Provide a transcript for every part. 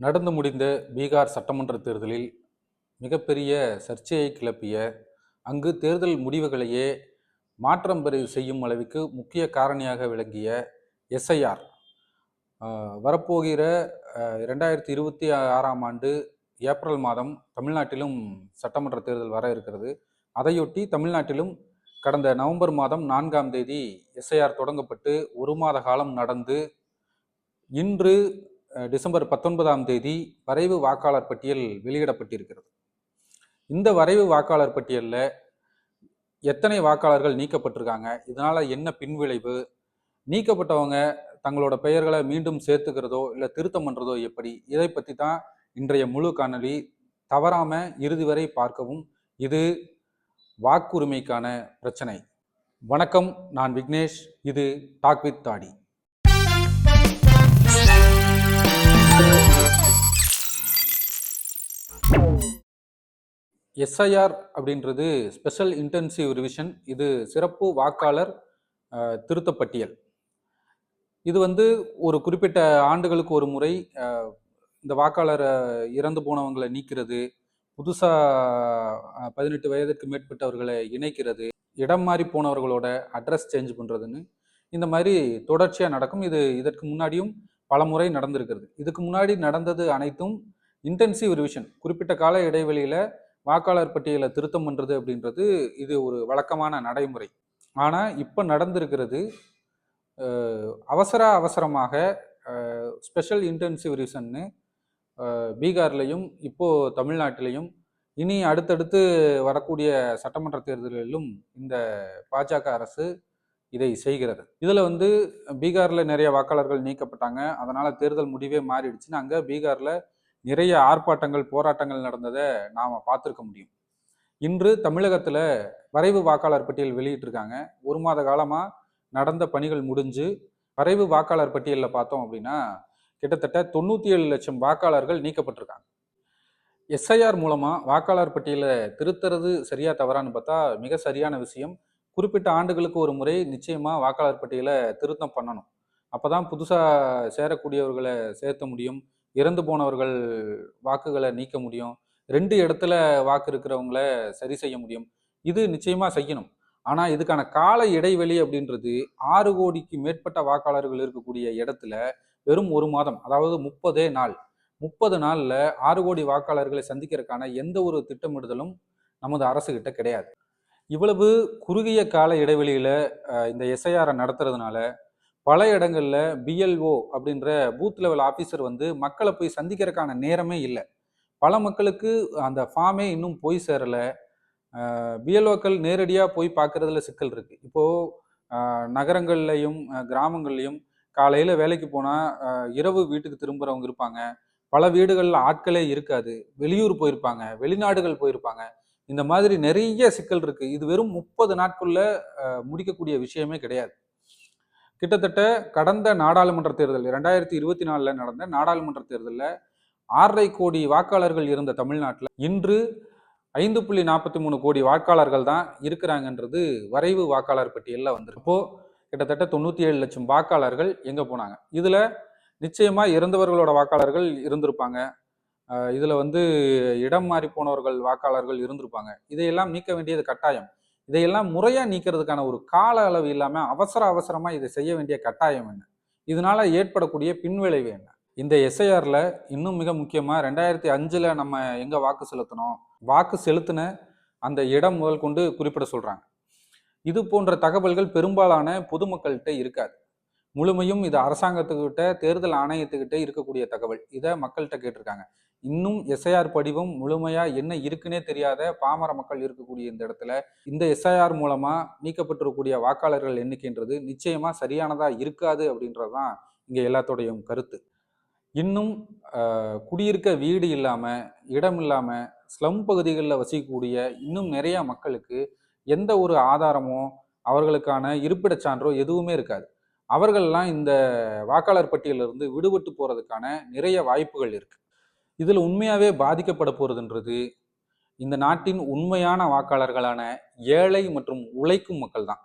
நடந்து முடிந்த பீகார் சட்டமன்ற தேர்தலில் மிகப்பெரிய சர்ச்சையை கிளப்பிய அங்கு தேர்தல் முடிவுகளையே மாற்றம் பெற செய்யும் அளவுக்கு முக்கிய காரணியாக விளங்கிய எஸ்ஐஆர். வரப்போகிற ரெண்டாயிரத்தி இருபத்தி ஆறாம் ஆண்டு ஏப்ரல் மாதம் தமிழ்நாட்டிலும் சட்டமன்ற தேர்தல் வர இருக்கிறது. அதையொட்டி தமிழ்நாட்டிலும் கடந்த நவம்பர் மாதம் நான்காம் தேதி எஸ்ஐஆர் தொடங்கப்பட்டு ஒரு மாத காலம் நடந்து இன்று டிசம்பர் பத்தொன்பதாம் தேதி வரைவு வாக்காளர் பட்டியல் வெளியிடப்பட்டிருக்கிறது. இந்த வரைவு வாக்காளர் பட்டியலில் எத்தனை வாக்காளர்கள் நீக்கப்பட்டிருக்காங்க? இதனால் என்ன பின்விளைவு? நீக்கப்பட்டவங்க தங்களோட பெயர்களை மீண்டும் சேர்த்துக்கிறதோ இல்லை திருத்தம் பண்ணுறதோ எப்படி? இதை பற்றி தான் இன்றைய முழு காணொலி தவறாமல் இறுதி வரை பார்க்கவும் இது வாக்குரிமைக்கான பிரச்சனை. வணக்கம் நான் விக்னேஷ் இது டாக் வித் தாடி. எஸ்ஐஆர் அப்படின்றது ஸ்பெஷல் இன்டென்சிவ் ரிவிஷன் இது சிறப்பு வாக்காளர் திருத்தப்பட்டியல். பட்டியல் இது வந்து ஒரு குறிப்பிட்ட ஆண்டுகளுக்கு ஒரு முறை அஹ், இந்த வாக்காளரை இறந்து போனவங்களை நீக்கிறது புதுசாக பதினெட்டு வயதுக்கு மேற்பட்டவர்களை இணைக்கிறது இடம் மாறி போனவர்களோட அட்ரஸ் சேஞ்ச் பண்ணுறதுன்னு இந்த மாதிரி தொடர்ச்சியாக நடக்கும். இது இதற்கு முன்னாடியும் பல முறை நடந்திருக்கிறது. இதுக்கு முன்னாடி நடந்தது அனைத்தும் இன்டென்சிவ் ரிவிஷன் குறிப்பிட்ட கால இடைவெளியில் வாக்காளர் பட்டியலை திருத்தம் பண்ணுறது அப்படின்றது இது ஒரு வழக்கமான நடைமுறை. ஆனால் இப்போ நடந்திருக்கிறது அவசர அவசரமாக ஸ்பெஷல் இன்டென்சிவ் ரிவிஷன்னு பீகார்லையும் இப்போது தமிழ்நாட்டிலையும் இனி அடுத்தடுத்து வரக்கூடிய சட்டமன்ற தேர்தலிலும் இந்த பாஜக அரசு இதை செய்கிறது. இதில் வந்து பீகாரில் நிறைய வாக்காளர்கள் நீக்கப்பட்டாங்க. அதனால் தேர்தல் முடிவே மாறிடுச்சுன்னு அங்கே பீகாரில் நிறைய ஆர்ப்பாட்டங்கள் போராட்டங்கள் நடந்ததை நாம் பார்த்துருக்க முடியும். இன்று தமிழகத்தில் வரைவு வாக்காளர் பட்டியல் வெளியிட்டிருக்காங்க. ஒரு மாத காலமாக நடந்த பணிகள் முடிஞ்சு வரைவு வாக்காளர் பட்டியலில் பார்த்தோம் அப்படின்னா கிட்டத்தட்ட தொண்ணூற்றி ஏழு லட்சம் வாக்காளர்கள் நீக்கப்பட்டிருக்காங்க. எஸ்ஐஆர் மூலமாக வாக்காளர் பட்டியலை திருத்துறது சரியா தவறான்னு பார்த்தா மிக சரியான விஷயம். குறிப்பிட்ட ஆண்டுகளுக்கு ஒரு முறை நிச்சயமாக வாக்காளர் பட்டியலை திருத்தம் பண்ணணும். அப்போ தான் புதுசாக சேரக்கூடியவர்களை சேர்த்த முடியும். இறந்து போனவர்கள் வாக்குகளை நீக்க முடியும். ரெண்டு இடத்துல வாக்கு இருக்கிறவங்கள சரி செய்ய முடியும். இது நிச்சயமாக செய்யணும். ஆனால் இதுக்கான கால இடைவெளி அப்படின்றது ஆறு கோடிக்கு மேற்பட்ட வாக்காளர்கள் இருக்கக்கூடிய இடத்துல வெறும் ஒரு மாதம் அதாவது முப்பதே நாள். முப்பது நாளில் ஆறு கோடி வாக்காளர்களை சந்திக்கிறதுக்கான எந்த ஒரு திட்டமிடுதலும் நமது அரசுகிட்ட கிடையாது. இவ்வளவு குறுகிய கால இடைவெளியில் இந்த எஸ்ஐஆரை நடத்துறதுனால பல இடங்களில் பிஎல்ஓ அப்படின்ற பூத் லெவல் ஆஃபீஸர் வந்து மக்களை போய் சந்திக்கிறதுக்கான நேரமே இல்லை. பல மக்களுக்கு அந்த ஃபார்மே இன்னும் போய் சேரலை. பிஎல்ஓக்கள் நேரடியாக போய் பார்க்கறதுல சிக்கல் இருக்குது இப்போது நகரங்கள்லையும் கிராமங்கள்லையும் காலையில் வேலைக்கு போனால் இரவு வீட்டுக்கு திரும்புகிறவங்க இருப்பாங்க. பல வீடுகளில் ஆட்களே இருக்காது. வெளியூர் போயிருப்பாங்க. வெளிநாடுகள் போயிருப்பாங்க. இந்த மாதிரி நிறைய சிக்கல் இருக்கு. இது வெறும் முப்பது நாட்குள்ள முடிக்கக்கூடிய விஷயமே கிடையாது. கிட்டத்தட்ட கடந்த நாடாளுமன்ற தேர்தல் ரெண்டாயிரத்தி இருபத்தி நாலில் நடந்த நாடாளுமன்ற தேர்தலில் ஆறரை கோடி வாக்காளர்கள் இருந்த தமிழ்நாட்டில் இன்று ஐந்து புள்ளி நாற்பத்தி மூணு கோடி வாக்காளர்கள் தான் இருக்கிறாங்கன்றது வரைவு வாக்காளர் பட்டியலில் வந்திருப்போ கிட்டத்தட்ட தொண்ணூற்றி ஏழு லட்சம் வாக்காளர்கள் எங்கே போனாங்க? இதில் நிச்சயமாக இறந்தவர்களோட வாக்காளர்கள் இருந்திருப்பாங்க. இதில் வந்து இடம் மாறி போனவர்கள் வாக்காளர்கள் இருந்திருப்பாங்க. இதையெல்லாம் நீக்க வேண்டியது கட்டாயம். இதையெல்லாம் முறையாக நீக்கிறதுக்கான ஒரு கால அளவு இல்லாமல் அவசர அவசரமாக இதை செய்ய வேண்டிய கட்டாயம் என்ன? இதனால ஏற்படக்கூடிய பின்விளைவு என்ன? இந்த எஸ்ஐஆரில் இன்னும் மிக முக்கியமாக ரெண்டாயிரத்தி அஞ்சில் நம்ம எங்கே வாக்கு செலுத்தினோம்? வாக்கு செலுத்தின அந்த இடம் முதல் கொண்டு குறிப்பிட சொல்றாங்க. இது போன்ற தகவல்கள் பெரும்பாலான பொதுமக்கள்கிட்ட இருக்காது. முழுமையும் இது அரசாங்கத்துக்கிட்ட தேர்தல் ஆணையத்துக்கிட்ட இருக்கக்கூடிய தகவல். இதை மக்கள்கிட்ட கேட்டிருக்காங்க. இன்னும் எஸ்ஐஆர் படிவம் முழுமையா என்ன இருக்குன்னே தெரியாத பாமர மக்கள் இருக்கக்கூடிய இந்த இடத்துல இந்த எஸ்ஐஆர் மூலமா நீக்கப்பட்டிருக்கக்கூடிய வாக்காளர்கள் எண்ணிக்கைன்றது நிச்சயமா சரியானதா இருக்காது அப்படின்றது தான் இங்க எல்லாத்தோடையும் கருத்து. இன்னும் குடியிருக்க வீடு இல்லாம இடம் இல்லாம ஸ்லம் பகுதிகளில் வசிக்கக்கூடிய இன்னும் நிறைய மக்களுக்கு எந்த ஒரு ஆதாரமோ அவர்களுக்கான இருப்பிடச் சான்றோ எதுவுமே இருக்காது. அவர்கள்லாம் இந்த வாக்காளர் பட்டியலிருந்து விடுபட்டு போறதுக்கான நிறைய வாய்ப்புகள் இருக்கு. இதில் உண்மையாகவே பாதிக்கப்பட போகிறதுன்றது இந்த நாட்டின் உண்மையான வாக்காளர்களான ஏழை மற்றும் உழைக்கும் மக்கள் தான்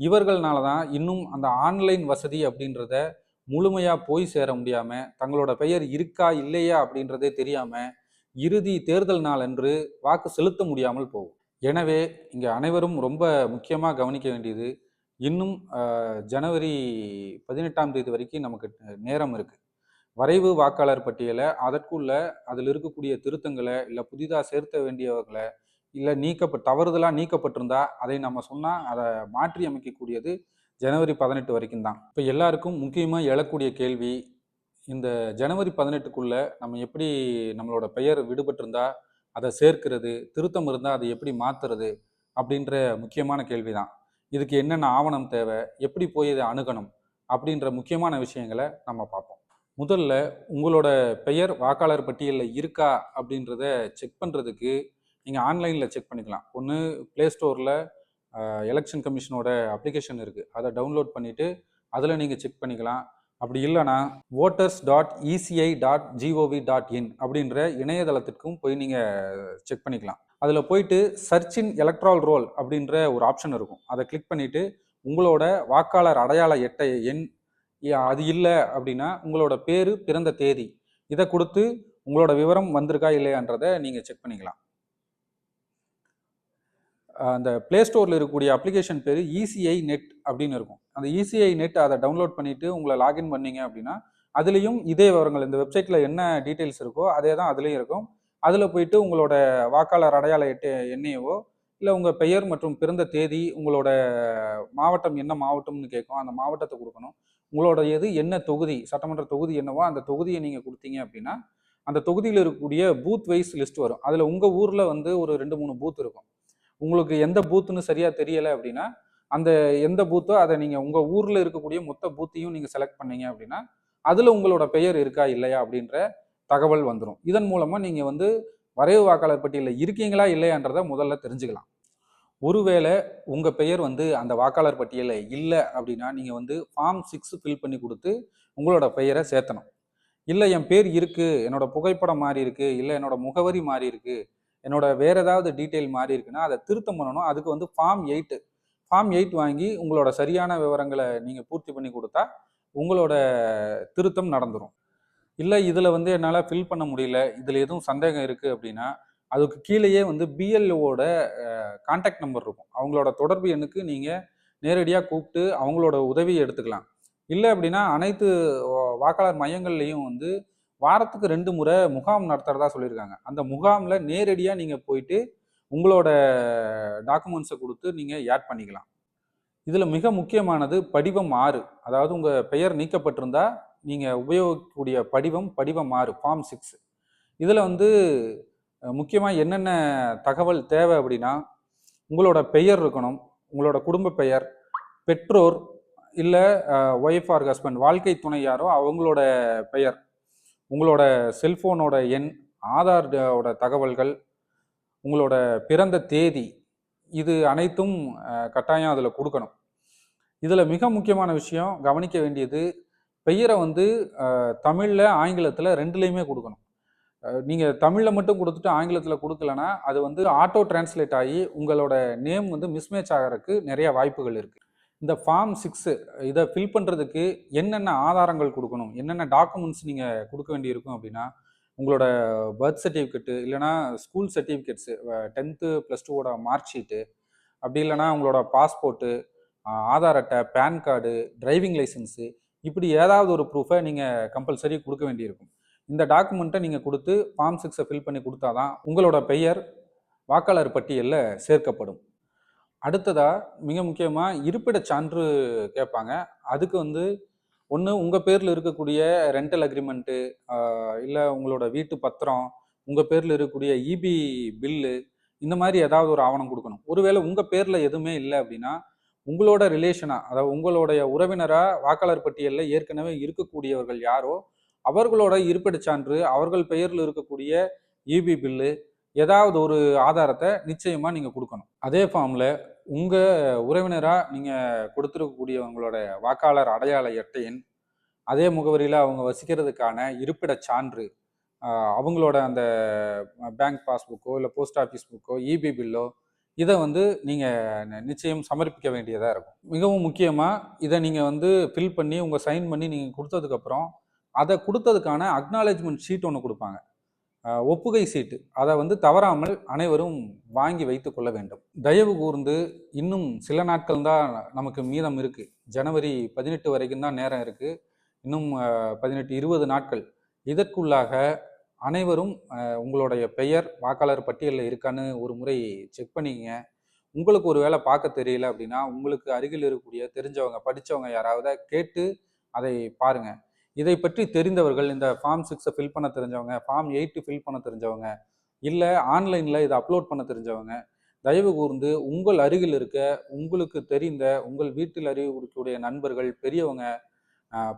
இவர்கள்னால தான் இன்னும் அந்த ஆன்லைன் வசதி அப்படின்றத முழுமையாக போய் சேர முடியாமல் தங்களோட பெயர் இருக்கா இல்லையா அப்படின்றதே தெரியாமல் இறுதி தேர்தல் நாள் அன்று வாக்கு செலுத்த முடியாமல் போகும். எனவே இங்கே அனைவரும் ரொம்ப முக்கியமாக கவனிக்க வேண்டியது இன்னும் ஜனவரி பதினெட்டாம் தேதி வரைக்கும் நமக்கு நேரம் இருக்குது வரைவு வாக்காளர் பட்டியலை அதற்குள்ள அதில் இருக்கக்கூடிய திருத்தங்களை இல்லை புதிதாக சேர்த்த வேண்டியவர்களை இல்லை நீக்கப்ப தவறுதலாக நீக்கப்பட்டிருந்தா அதை நம்ம சொன்னால் அதை மாற்றி அமைக்கக்கூடியது ஜனவரி பதினெட்டு வரைக்கும் தான். இப்போ எல்லாருக்கும் முக்கியமாக எழக்கூடிய கேள்வி இந்த ஜனவரி பதினெட்டுக்குள்ளே நம்ம எப்படி நம்மளோட பெயர் விடுபட்டிருந்தா அதை சேர்க்கிறது திருத்தம் இருந்தால் அதை எப்படி மாற்றுறது அப்படின்ற முக்கியமான கேள்வி தான். இதுக்கு என்னென்ன ஆவணம் தேவை எப்படி போய் இதை அணுகணும் அப்படின்ற முக்கியமான விஷயங்களை நம்ம பார்ப்போம். முதல்ல உங்களோட பெயர் வாக்காளர் பட்டியலில் இருக்கா அப்படின்றத செக் பண்ணுறதுக்கு நீங்கள் ஆன்லைனில் செக் பண்ணிக்கலாம். ஒன்று ப்ளே ஸ்டோரில் எலெக்ஷன் கமிஷனோட அப்ளிகேஷன் இருக்குது அதை டவுன்லோட் பண்ணிவிட்டு அதில் நீங்கள் செக் பண்ணிக்கலாம். அப்படி இல்லைன்னா voters dot ECI dot GOV dot in அப்படின்ற இணையதளத்திற்கும் போய் நீங்கள் செக் பண்ணிக்கலாம். அதில் போயிட்டு சர்ச் இன் எலக்ட்ரால் ரோல் அப்படின்ற ஒரு ஆப்ஷன் இருக்கும். அதை கிளிக் பண்ணிவிட்டு உங்களோட வாக்காளர் அடையாள எட்டை எண் அது இல்லை அப்படின்னா உங்களோட பேர் பிறந்த தேதி. இதை கொடுத்து உங்களோட விவரம் வந்திருக்கா இல்லையான்றதை நீங்கள் செக் பண்ணிக்கலாம். அந்த ப்ளே ஸ்டோரில் இருக்கக்கூடிய அப்ளிகேஷன் பேர் இசிஐ நெட் அப்படின்னு இருக்கும். அந்த இசிஐ நெட் அதை டவுன்லோட் பண்ணிவிட்டு உங்களை லாகின் பண்ணீங்க அப்படின்னா அதுலேயும் இதே விவரங்கள் இந்த வெப்சைட்டில் என்ன டீட்டெயில்ஸ் இருக்கோ அதே தான் அதுலேயும் இருக்கும். அதில் போயிட்டு உங்களோட வாக்காளர் அடையாள எட்டு எண்ணையவோ இல்லை உங்கள் பெயர் மற்றும் பிறந்த தேதி உங்களோட மாவட்டம் என்ன மாவட்டம்னு கேட்கும். அந்த மாவட்டத்தை கொடுக்கணும். உங்களோட எது என்ன தொகுதி சட்டமன்ற தொகுதி என்னவோ அந்த தொகுதியை நீங்கள் கொடுத்தீங்க அப்படின்னா அந்த தொகுதியில் இருக்கக்கூடிய பூத் வைஸ் லிஸ்ட் வரும். அதில் உங்கள் ஊரில் வந்து ஒரு ரெண்டு மூணு பூத் இருக்கும். உங்களுக்கு எந்த பூத்துன்னு சரியாக தெரியலை அப்படின்னா அந்த எந்த பூத்தோ அதை நீங்கள் உங்கள் ஊரில் இருக்கக்கூடிய மொத்த பூத்தையும் நீங்கள் செலக்ட் பண்ணீங்க அப்படின்னா அதில் உங்களோட பெயர் இருக்கா இல்லையா அப்படின்ற தகவல் வந்துடும் இதன் மூலமாக நீங்கள் வந்து வரைவு வாக்காளர் பட்டியலில் இருக்கீங்களா இல்லையான்றதை முதல்ல தெரிஞ்சுக்கலாம். ஒருவேளை உங்கள் பெயர் வந்து அந்த வாக்காளர் பட்டியலில் இல்லை அப்படின்னா நீங்கள் வந்து ஃபார்ம் சிக்ஸ் ஃபில் பண்ணி கொடுத்து உங்களோட பெயரை சேர்த்தணும். இல்லை என் பேர் இருக்குது என்னோட புகைப்படம் மாறி இருக்குது இல்லை என்னோட முகவரி மாறி இருக்குது என்னோட வேற ஏதாவது டீட்டெயில் மாறி இருக்குன்னா அதை திருத்தம் பண்ணணும். அதுக்கு வந்து ஃபார்ம் எயிட்டு ஃபார்ம் எயிட் வாங்கி உங்களோட சரியான விவரங்களை நீங்கள் பூர்த்தி பண்ணி கொடுத்தா உங்களோட திருத்தம் நடந்துடும் இல்லை இதில் வந்து என்னால் ஃபில் பண்ண முடியல இதில் எதுவும் சந்தேகம் இருக்குது அப்படின்னா அதுக்கு கீழேயே வந்து பிஎல்ஓட கான்டாக்ட் நம்பர் இருக்கும். அவங்களோட தொடர்பு எண்ணுக்கு நீங்கள் நேரடியாக கூப்பிட்டு அவங்களோட உதவியை எடுத்துக்கலாம். இல்லை அப்படின்னா அனைத்து வாக்காளர் மையங்கள்லையும் வந்து வாரத்துக்கு ரெண்டு முறை முகாம் நடத்துகிறதா சொல்லியிருக்காங்க. அந்த முகாமில் நேரடியாக நீங்கள் போயிட்டு உங்களோட டாக்குமெண்ட்ஸை கொடுத்து நீங்கள் ஆட் பண்ணிக்கலாம். இதில் மிக முக்கியமானது படிவம் ஆறு. அதாவது உங்கள் பெயர் நீக்கப்பட்டிருந்தா நீங்கள் உபயோகிக்கக்கூடிய படிவம் படிவம் ஆறு ஃபார்ம் சிக்ஸ் இதில் வந்து முக்கியமாக என்னென்ன தகவல் தேவை அப்படின்னா உங்களோட பெயர் இருக்கணும் உங்களோட குடும்ப பெயர் பெற்றோர் இல்லை ஒய்ஃப் ஆர் ஹஸ்பண்ட் வாழ்க்கை துணை யாரோ அவங்களோட பெயர் உங்களோட செல்ஃபோனோட எண் ஆதாரோட தகவல்கள் உங்களோட பிறந்த தேதி இது அனைத்தும் கட்டாயம் அதில் கொடுக்கணும். இதில் மிக முக்கியமான விஷயம் கவனிக்க வேண்டியது பெயரை வந்து தமிழில் ஆங்கிலத்தில் ரெண்டுலேயுமே கொடுக்கணும். நீங்கள் தமிழில் மட்டும் கொடுத்துட்டு ஆங்கிலத்தில் கொடுக்கலனா அது வந்து ஆட்டோ டிரான்ஸ்லேட் ஆகி உங்களோட நேம் வந்து மிஸ்மேட்ச் ஆகிறதுக்கு நிறைய வாய்ப்புகள் இருக்குது இந்த ஃபார்ம் சிக்ஸு இதை ஃபில் பண்ணுறதுக்கு என்னென்ன ஆதாரங்கள் கொடுக்கணும்? என்னென்ன டாக்குமெண்ட்ஸ் நீங்கள் கொடுக்க வேண்டியிருக்கும் அப்படின்னா உங்களோட பர்த் சர்டிஃபிகேட்டு இல்லைனா ஸ்கூல் சர்டிஃபிகேட்ஸு டென்த்து ப்ளஸ் டூவோட மார்க் ஷீட்டு அப்படி இல்லைனா உங்களோட பாஸ்போர்ட்டு ஆதார் அட்டை பேன் கார்டு டிரைவிங் லைசன்ஸு இப்படி ஏதாவது ஒரு ப்ரூஃபை நீங்கள் கம்பல்சரி கொடுக்க வேண்டியிருக்கும். இந்த டாக்குமெண்ட்டை நீங்கள் கொடுத்து ஃபார்ம் சிக்ஸை ஃபில் பண்ணி கொடுத்தாதான் உங்களோட பெயர் வாக்காளர் பட்டியலில் சேர்க்கப்படும். அடுத்ததாக மிக முக்கியமாக இருப்பிட சான்று கேட்பாங்க. அதுக்கு வந்து ஒன்று உங்கள் பேரில் இருக்கக்கூடிய ரெண்டல் அக்ரிமெண்ட்டு இல்லை உங்களோட வீட்டு பத்திரம் உங்கள் பேரில் இருக்கக்கூடிய இபி பில்லு இந்த மாதிரி ஏதாவது ஒரு ஆவணம் கொடுக்கணும். ஒருவேளை உங்கள் பேரில் எதுவுமே இல்லை அப்படின்னா உங்களோட ரிலேஷனாக அதாவது உங்களுடைய உறவினராக வாக்காளர் பட்டியலில் ஏற்கனவே இருக்கக்கூடியவர்கள் யாரோ அவர்களோட இருப்பிடச் சான்று அவர்கள் பெயரில் இருக்கக்கூடிய இபி பில்லு ஏதாவது ஒரு ஆதாரத்தை நிச்சயமாக நீங்கள் கொடுக்கணும். அதே ஃபார்மில் உங்கள் உறவினராக நீங்கள் கொடுத்துருக்கக்கூடியவங்களோட வாக்காளர் அடையாள அட்டை எண் அதே முகவரியில் அவங்க வசிக்கிறதுக்கான இருப்பிடச் சான்று அவங்களோட அந்த பேங்க் பாஸ்புக்கோ இல்லை போஸ்ட் ஆஃபீஸ் புக்கோ இபி பில்லோ இதை வந்து நீங்கள் நிச்சயம் சமர்ப்பிக்க வேண்டியதாக இருக்கும். மிகவும் முக்கியமாக இதை நீங்கள் வந்து ஃபில் பண்ணி உங்கள் சைன் பண்ணி நீங்கள் கொடுத்ததுக்கப்புறம் அதை கொடுத்ததுக்கான அக்னாலேஜ்மெண்ட் ஷீட் ஒன்று கொடுப்பாங்க. ஒப்புகை சீட்டு அதை வந்து தவறாமல் அனைவரும் வாங்கி வைத்து கொள்ள வேண்டும். தயவு கூர்ந்து இன்னும் சில நாட்கள் தான் நமக்கு மீதம் இருக்குது ஜனவரி பதினெட்டு வரைக்கும் தான் நேரம் இருக்குது இன்னும் பதினெட்டு இருபது நாட்கள். இதற்குள்ளாக அனைவரும் உங்களுடைய பெயர் வாக்காளர் பட்டியலில் இருக்கான்னு ஒரு முறை செக் பண்ணிக்கங்க. உங்களுக்கு ஒரு வேளை பார்க்க தெரியல அப்படின்னா உங்களுக்கு அருகில் இருக்கக்கூடிய தெரிஞ்சவங்க படித்தவங்க யாராவது கேட்டு அதை பாருங்கள் இதை பற்றி தெரிந்தவர்கள் இந்த ஃபார்ம் சிக்ஸை ஃபில் பண்ண தெரிஞ்சவங்க ஃபார்ம் எயிட்டு ஃபில் பண்ண தெரிஞ்சவங்க இல்லை ஆன்லைனில் இதை அப்லோட் பண்ண தெரிஞ்சவங்க தயவு கூர்ந்து உங்கள் அருகில் இருக்க உங்களுக்கு தெரிந்த உங்கள் வீட்டில் அறிவுக்கூடிய நண்பர்கள் பெரியவங்க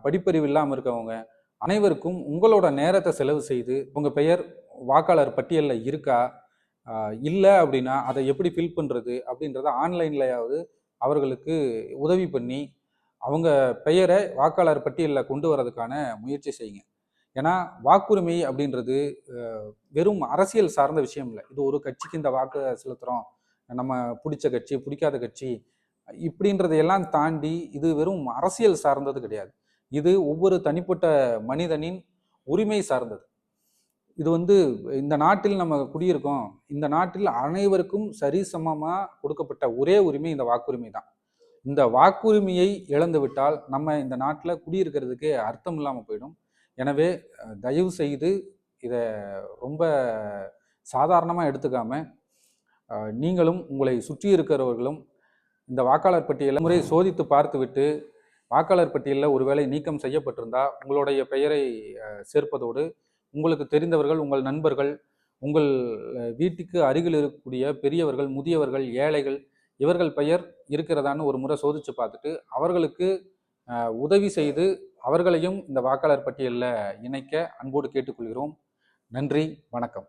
படிப்பறிவு இல்லாமல் இருக்கவங்க அனைவருக்கும் உங்களோட நேரத்தை செலவு செய்து உங்கள் பெயர் வாக்காளர் பட்டியலில் இருக்கா இல்லை அப்படின்னா அதை எப்படி ஃபில் பண்ணுறது அப்படின்றத ஆன்லைன்லையாவது அவர்களுக்கு உதவி பண்ணி அவங்க பெயரை வாக்காளர் பட்டியலில் கொண்டு வரதுக்கான முயற்சி செய்யுங்க. ஏன்னா வாக்குரிமை அப்படின்றது வெறும் அரசியல் சார்ந்த விஷயம் இல்லை. இது ஒரு கட்சிக்கு இந்த வாக்கு செலுத்துகிறோம் நம்ம பிடிச்ச கட்சி பிடிக்காத கட்சி இப்படின்றதையெல்லாம் தாண்டி இது வெறும் அரசியல் சார்ந்தது கிடையாது. இது ஒவ்வொரு தனிப்பட்ட மனிதனின் உரிமை சார்ந்தது. இது வந்து இந்த நாட்டில் நம்ம குடியிருக்கோம். இந்த நாட்டில் அனைவருக்கும் சரிசமமாக கொடுக்கப்பட்ட ஒரே உரிமை இந்த வாக்குரிமை தான். இந்த வாக்குரிமையை இழந்துவிட்டால் நம்ம இந்த நாட்டில் குடியிருக்கிறதுக்கு அர்த்தம் இல்லாமல் போயிடும். எனவே தயவு செய்து இதை ரொம்ப சாதாரணமாக எடுத்துக்காம நீங்களும் உங்களை சுற்றி இருக்கிறவர்களும் இந்த வாக்காளர் பட்டியலை முறை சோதித்து பார்த்துவிட்டு வாக்காளர் பட்டியலில் ஒருவேளை நீக்கம் செய்யப்பட்டிருந்தால் உங்களுடைய பெயரை சேர்ப்பதோடு உங்களுக்கு தெரிந்தவர்கள் உங்கள் நண்பர்கள் உங்கள் வீட்டுக்கு அருகில் இருக்கக்கூடிய பெரியவர்கள் முதியவர்கள் ஏழைகள் இவர்கள் பெயர் இருக்கிறதான்னு ஒரு முறை சோதிச்சு பார்த்துட்டு அவர்களுக்கு உதவி செய்து அவர்களையும் இந்த வாக்காளர் பட்டியலில் இணைக்க அன்போடு கேட்டுக்கொள்கிறோம். நன்றி வணக்கம்.